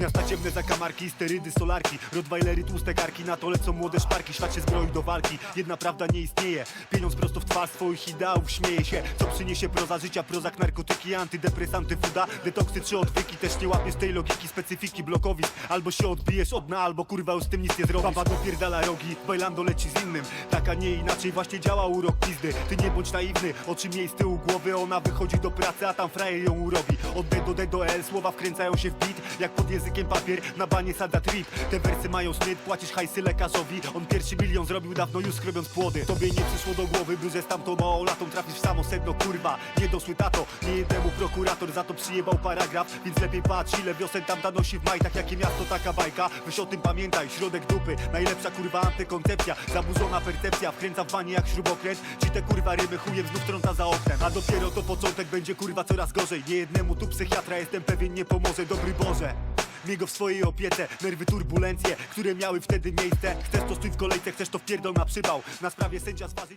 Miasta ciemne zakamarki, sterydy, solarki. Rottweilery, tłuste karki, na to lecą młode szparki. Świat się zbroi do walki, jedna prawda nie istnieje. Pieniądz prosto w twarz swoich ideałów śmieje się. Co przyniesie proza życia, prozak, narkotyki Antydepresanty, woda, detoksy czy odwyki? Też nie łapiesz tej logiki, specyfiki, blokowisk. Albo się odbijesz od dna, albo kurwa już z tym nic nie zrobisz. Baba dopierdala rogi, bailando leci z innym. Tak, a nie inaczej właśnie działa urok pizdy. Ty nie bądź naiwny, oczy miej z tyłu głowy Ona wychodzi do pracy, a tam frajer ją urobi. Od D do D do L, słowa wkręcają się w beat Jak pod językiem papier, na banie sada trip. Te wersy mają sznyt, płacisz hajsy lekarzowi. On pierwszy milion zrobił dawno już skrobiąc płody. Tobie nie przyszło do głowy, że z tamtą małą latą trafisz w samo sedno, kurwa. Nie doszły tato, nie jednemu prokurator za to przyjebał paragraf. Więc lepiej patrz, ile wiosen tam nosi w majtach Jakie miasto, taka bajka, weź o tym pamiętaj Środek dupy, najlepsza kurwa antykoncepcja. Zaburzona percepcja, wkręca w banie jak śrubokręt. Ci te kurwa ryby chujem znów trąca za oknem. A dopiero to początek będzie kurwa coraz gorzej. Nie jednemu tu psychiatra jestem pewien nie pomoże, dobry Boże Miej go w swojej opiece, nerwy turbulencje, które miały wtedy miejsce. Chcesz to stój w kolejce, chcesz to wpierdol na przybał. Na sprawie sędzia z fazy